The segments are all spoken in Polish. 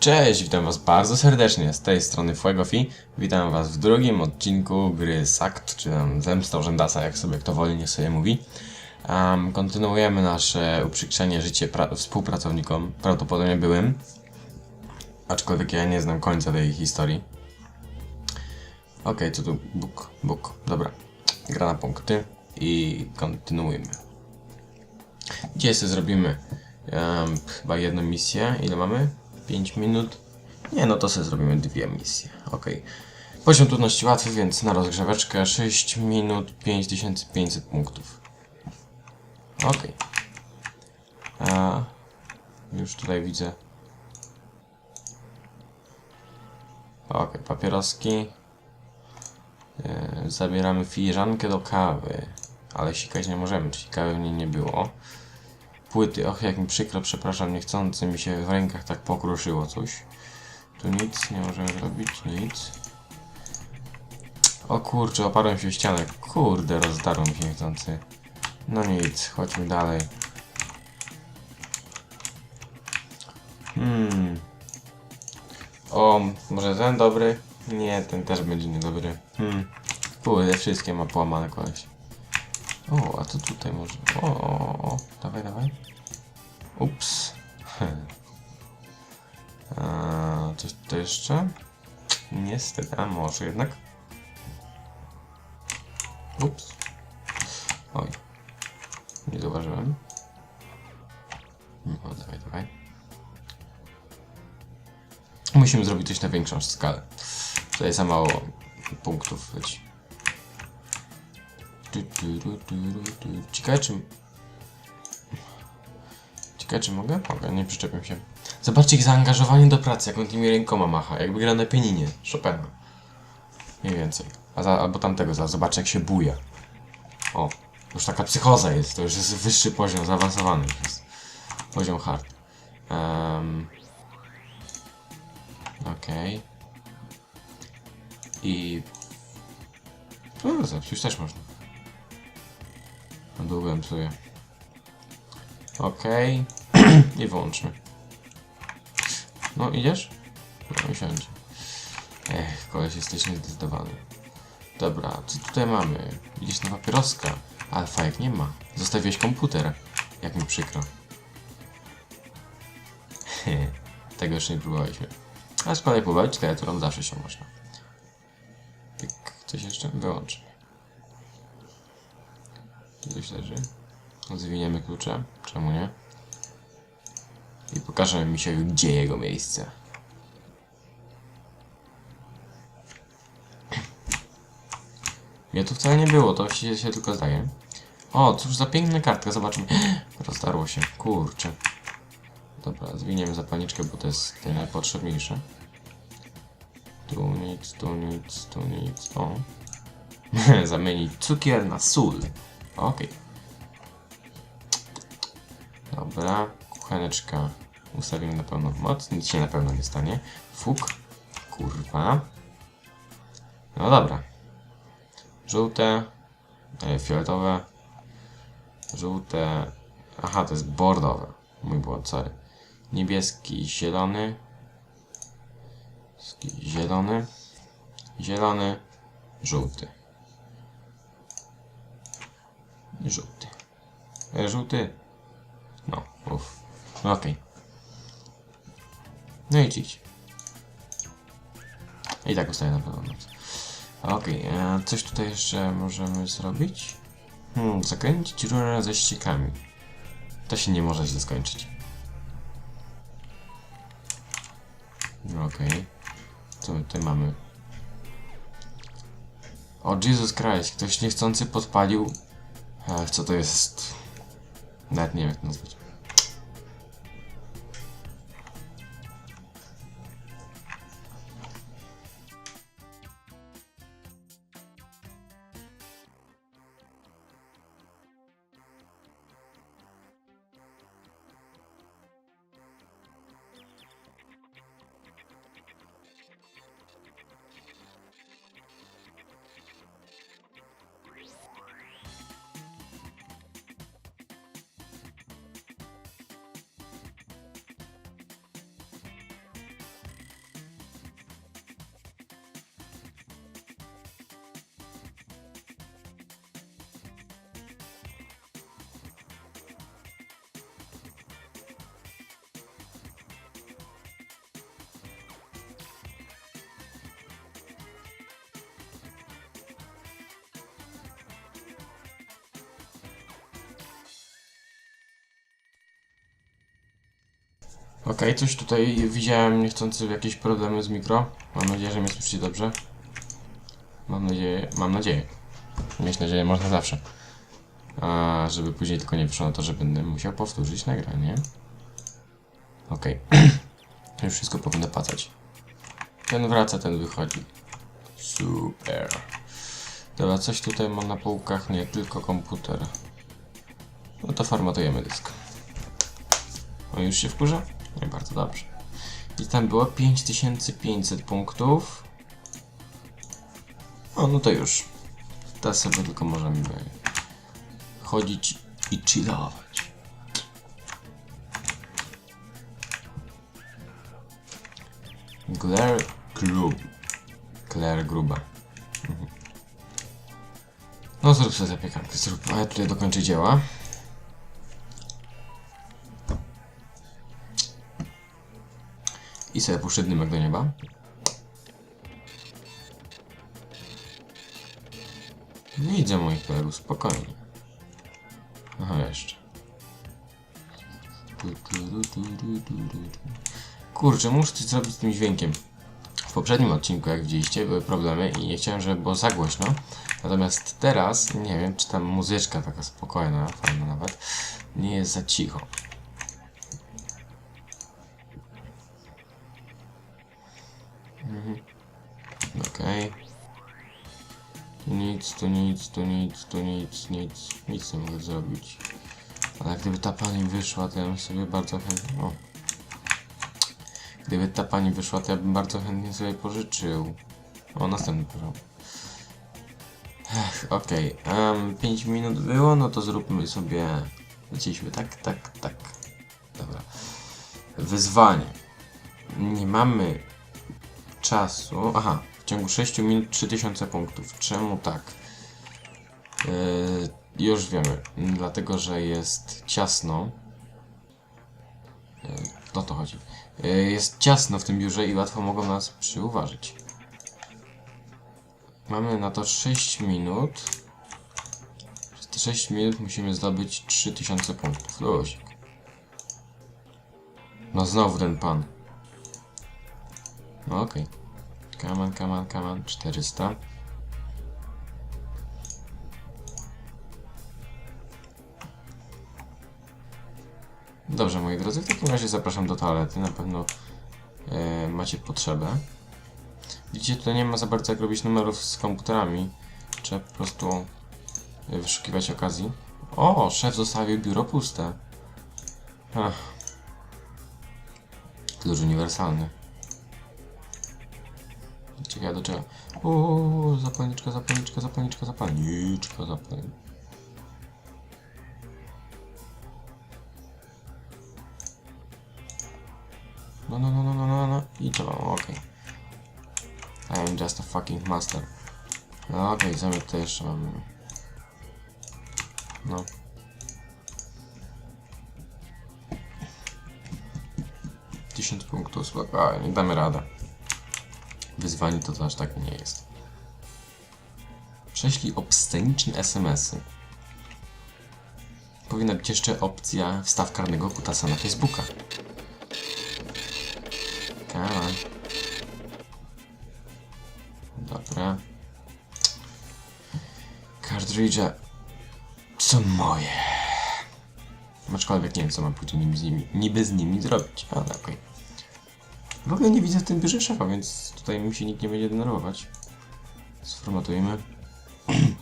Cześć, witam was bardzo serdecznie, z tej strony Fuegofi. Witam was w drugim odcinku gry Sakt, czy tam Zemsta Urzędasa, jak sobie kto woli, niech sobie mówi. Um, kontynuujemy nasze uprzykrzenie życie pra- współpracownikom, prawdopodobnie byłym. Aczkolwiek ja nie znam końca tej historii. Okej, co tu? Bóg, Bóg, dobra. Gra na punkty i kontynuujemy. Dzisiaj sobie zrobimy em, chyba jedną misję. Ile mamy? 5 minut? Nie, no to sobie zrobimy dwie misje. Ok. Poziom trudności łatwy, więc na rozgrzeweczkę 6 minut 5500 punktów. Ok. A, już tutaj widzę. Ok, papieroski. E, zabieramy filiżankę do kawy. Ale sikać nie możemy, czyli kawy w niej nie było. Płyty, och jak mi przykro, przepraszam, niechcący mi się w rękach tak pokruszyło coś. Tu nic, nie możemy zrobić, nic. O kurczę, oparłem się o ścianę. Kurde, rozdarł mi się niechcący. No nic, chodźmy dalej. Hmm. O, może ten dobry? Nie, ten też będzie niedobry. Hmm. Kurde, wszystkie ma połamane koleś. O, a co tutaj może? O, o, o, dawaj, dawaj. Ups. A, coś tutaj jeszcze? Niestety, a może jednak? Ups. Oj. Nie zauważyłem. No, dawaj, dawaj. Musimy zrobić coś na większą skalę. Tutaj za mało punktów leci. Ciekawe czy... Ciekawe czy mogę? Mogę, nie przyczepię się. Zobaczcie ich zaangażowanie do pracy, jak on tymi rękoma macha, jakby gra na pianinie Chopina. Mniej więcej. A za, albo tamtego, za, zobaczcie jak się buja. O, już taka psychoza jest, to już jest wyższy poziom, zaawansowany już jest. Poziom hard. Um, Okej. I... No, zepsuć też można. Długo psuję. Okej. I włączmy. No, idziesz? No i siądzie. Ech, koleś jesteś niezdecydowany. Dobra, co tutaj mamy? Idziesz na papieroska. Alfa jak nie ma. Zostawiłeś komputer. Jak mi przykro. Tego jeszcze nie próbowaliśmy. A z kolei pobawić klawiaturą zawsze się można. Coś jeszcze? Wyłącz. Coś leży. Zwiniemy klucze. Czemu nie? I pokażemy misiowi, gdzie jego miejsce. Mnie tu wcale nie było, to się, się tylko zdaje. O, cóż za piękna kartka, zobaczmy. Rozdarło się, kurczę. Dobra, zwiniemy zapalniczkę, bo to jest tutaj najpotrzebniejsze. Tu nic, tu nic, tu nic, o. Zamienić cukier na sól. Okej. Dobra, kucheneczka ustawimy na pełną moc, nic się na pewno nie stanie. Fuk, kurwa. No dobra. Żółte, e, fioletowe, żółte, aha to jest bordowe, mój błąd, sorry. Niebieski, zielony, zielony, zielony, żółty. Żółty. E, żółty. No, uff. No okej. No i idź. I tak ustaję na pewno. Okej, e, coś tutaj jeszcze możemy zrobić? Hmm, zakręcić rurę ze ściekami. To się nie może źle skończyć. No Okej. Co my tutaj mamy? O Jesus Christ, ktoś niechcący podpalił. Ech, co to jest? Nawet nie wiem jak to nazwać. Okej, coś tutaj widziałem niechcący jakieś problemy z mikro. Mam nadzieję, że mnie słyszycie dobrze. Mam nadzieję, mam nadzieję. Mieć nadzieję można zawsze. A żeby później tylko nie wyszło na to, że będę musiał powtórzyć nagranie. Okej. Już wszystko powinno pasać. Ten wraca, ten wychodzi. Super. Dobra, coś tutaj mam na półkach, nie tylko komputer. No to formatujemy dysk. O, już się wkurza? Nie, bardzo dobrze. I tam było 5500 punktów. O, no to już. Teraz sobie tylko możemy chodzić i chillować. Claire Grub. Claire Gruba. Mhm. No zrób sobie zapiekankę, zrób, a ja tutaj dokończę dzieła. I sobie puszczę dymek do nieba. Widzę moich kolegów, spokojnie. Aha, jeszcze. Kurczę, muszę coś zrobić z tym dźwiękiem. W poprzednim odcinku, jak widzieliście, były problemy i nie chciałem, żeby było za głośno. Natomiast teraz, nie wiem, czy tam muzyczka taka spokojna, fajna nawet, nie jest za cicho. Okej. Tu nic, tu nic, tu nic, tu nic, nic, nic nie mogę zrobić. Ale gdyby ta pani wyszła, to ja bym sobie bardzo chętnie... O. Gdyby ta pani wyszła, to ja bym bardzo chętnie sobie pożyczył. O, następny. Ech, okej. Okay. 5 minut było, no to zróbmy sobie... Leciliśmy, tak, tak, tak. Dobra. Wyzwanie. Nie mamy czasu. Aha, ciągu 6 minut 3000 punktów. Czemu tak? Yy, już wiemy. Dlatego, że jest ciasno. Yy, o to chodzi. Yy, jest ciasno w tym biurze i łatwo mogą nas przyuważyć. Mamy na to 6 minut. Przez te 6 minut musimy zdobyć 3000 punktów. Luzik. No znowu ten pan. No okej. Okay. Come on, come on, come on. 400. Dobrze, moi drodzy, w takim razie zapraszam do toalety. Na pewno e, macie potrzebę. Widzicie, tutaj nie ma za bardzo jak robić numerów z komputerami. Trzeba po prostu e, wyszukiwać okazji. O, szef zostawił biuro puste. Ach. Klucz uniwersalny. Ciekawe do czego. Uuu, zapalniczka, zapalniczka, zapalniczka, zapalniczka, zapalniczka. No, no, no, no, no, no, no. I to, okej. I am just a fucking master. No, okej, okay, zamiar to jeszcze mamy. No. Tysiąc punktów, spokojnie, damy radę. Wyzwanie to, to aż tak nie jest. Prześlij obsceniczne SMS-y. Powinna być jeszcze opcja wstaw karnego kutasa na Facebooka. On. Dobra. Kartridże są moje. Aczkolwiek nie wiem, co mam później z nimi, niby z nimi zrobić, ale okej. Okay. W ogóle nie widzę w tym biurze szefa, więc tutaj mi się nikt nie będzie denerwować. Sformatujemy.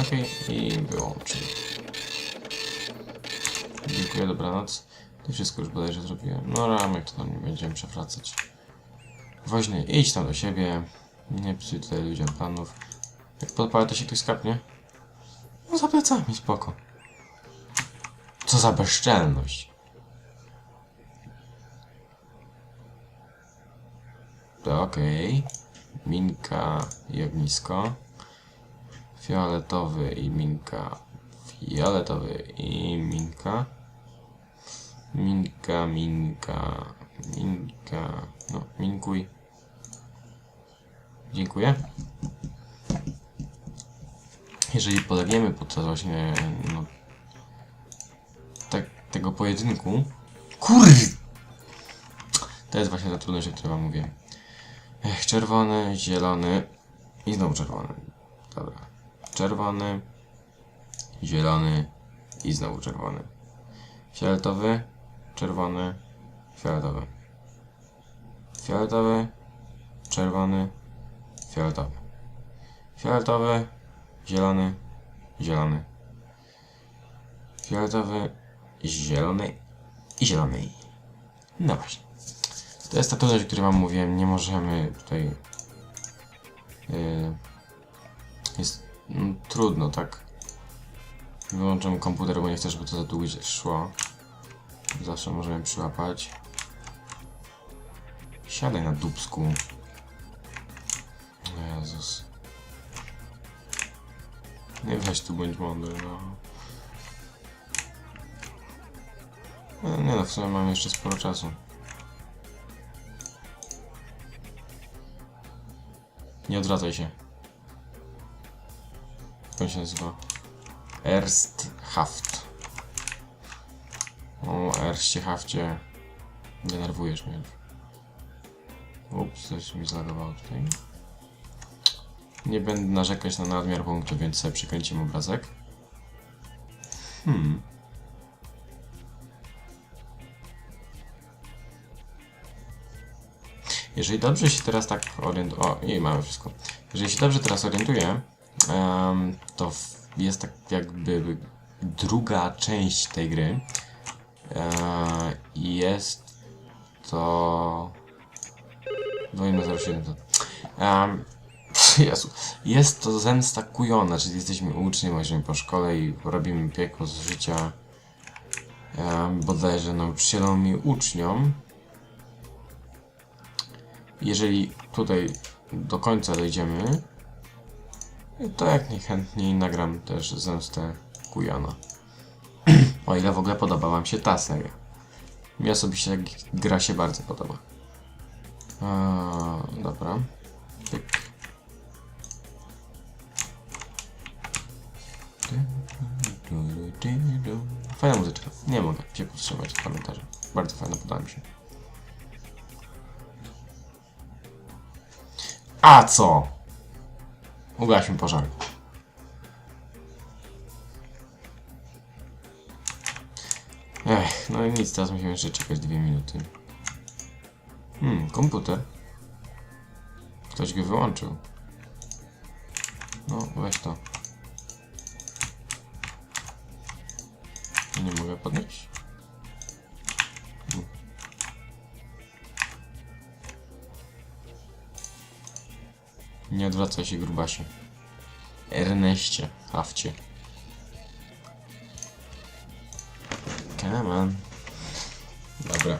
Okej, okay, i wyłączymy. Dziękuję, dobranoc. To wszystko już bodajże zrobiłem. No ramek to tam nie będziemy przewracać. Woźny, idź tam do siebie. Nie psuj tutaj ludziom planów. Jak podpala to się ktoś skapnie? No za plecami, spoko. Co za bezczelność. Okej. Okay. Minka i ognisko. Fioletowy i minka. Fioletowy i minka. Minka, minka, minka. No, minkuj. Dziękuję. jeżeli polegniemy podczas właśnie no, tego pojedynku. Kurw! To jest właśnie ta trudność, o której wam mówię. Ech, czerwony, zielony i znowu czerwony. Dobra. Czerwony, zielony i znowu czerwony. Fioletowy, czerwony, fioletowy. Fioletowy, czerwony, fioletowy. Fioletowy, zielony, zielony. Fioletowy, zielony i zielony. No właśnie. To jest ta trudność, o której wam mówiłem. Nie możemy tutaj... Yy, jest no, trudno, tak? Wyłączam komputer, bo nie chcę, żeby to za długo szło. Zawsze możemy przyłapać. Siadaj na dubsku. Jezus. Nie weź tu bądź mądry, no. Nie no, w sumie mam jeszcze sporo czasu. Nie odwracaj się. On się nazywa? Ersthaft. O, Ersthafcie. Denerwujesz mnie. Ups, coś mi zlagowało tutaj. Nie będę narzekać na nadmiar punktów, więc sobie przekręcimy obrazek. Hmm. Jeżeli dobrze się teraz tak orientuję... O, i mamy wszystko. Jeżeli się dobrze teraz orientuję, em, to jest tak jakby druga część tej gry. E, I jest to... Wojna 07 to... Um, Jezu. Jest to zemsta kujona, czyli jesteśmy uczniem, łaźmy po szkole i robimy piekło z życia um, bodajże nauczycielom i uczniom. Jeżeli tutaj do końca dojdziemy, to jak najchętniej nagram też zemstę kujona. o ile w ogóle podoba wam się ta seria. Mi osobiście ta gra się bardzo podoba. Eee, dobra. Pyk. Fajna muzyczka. Nie mogę się powstrzymać od komentarza. Bardzo fajna, podoba mi się. A co? Ugaśmy pożar. Ech, no i nic, teraz musimy jeszcze czekać dwie minuty. Hmm, komputer. Ktoś go wyłączył. No, weź to. Nie mogę podnieść? Nie odwracaj się, grubasie. Erneście, Hafcie. Come on. Dobra.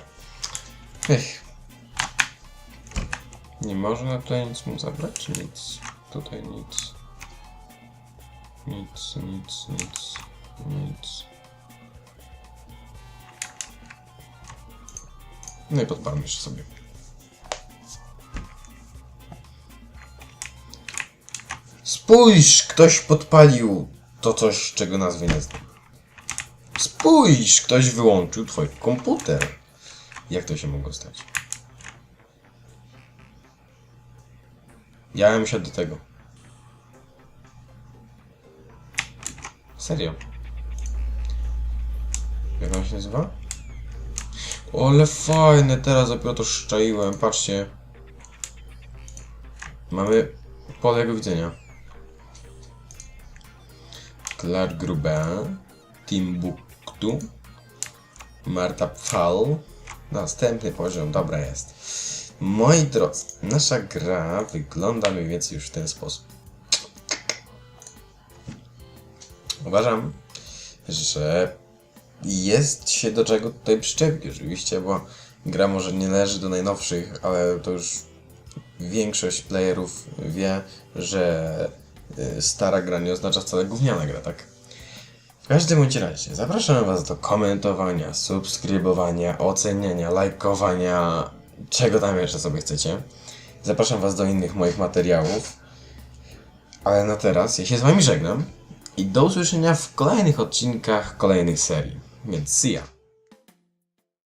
Ech. Nie można tutaj nic mu zabrać, nic? Tutaj nic. Nic, nic, nic, nic. No i podpalmy jeszcze sobie. Spójrz, ktoś podpalił to coś, czego nazwy nie znam. Spójrz, ktoś wyłączył twój komputer. Jak to się mogło stać? Ja bym siadł do tego. Serio. Jak on się nazywa? O, ale fajne, teraz dopiero to szczaiłem, patrzcie. Mamy pole widzenia. Clark Grubin, Timbuktu, Marta Pfal. Następny poziom, dobra jest. Moi drodzy, nasza gra wygląda mniej więcej już w ten sposób. Uważam, że jest się do czego tutaj przyczepić oczywiście, bo gra może nie należy do najnowszych, ale to już większość playerów wie, że stara gra nie oznacza wcale gówniana gra, tak? W każdym bądź razie zapraszam Was do komentowania, subskrybowania, oceniania, lajkowania, czego tam jeszcze sobie chcecie. Zapraszam Was do innych moich materiałów. Ale na teraz ja się z Wami żegnam I do usłyszenia w kolejnych odcinkach kolejnych serii. Więc see ya.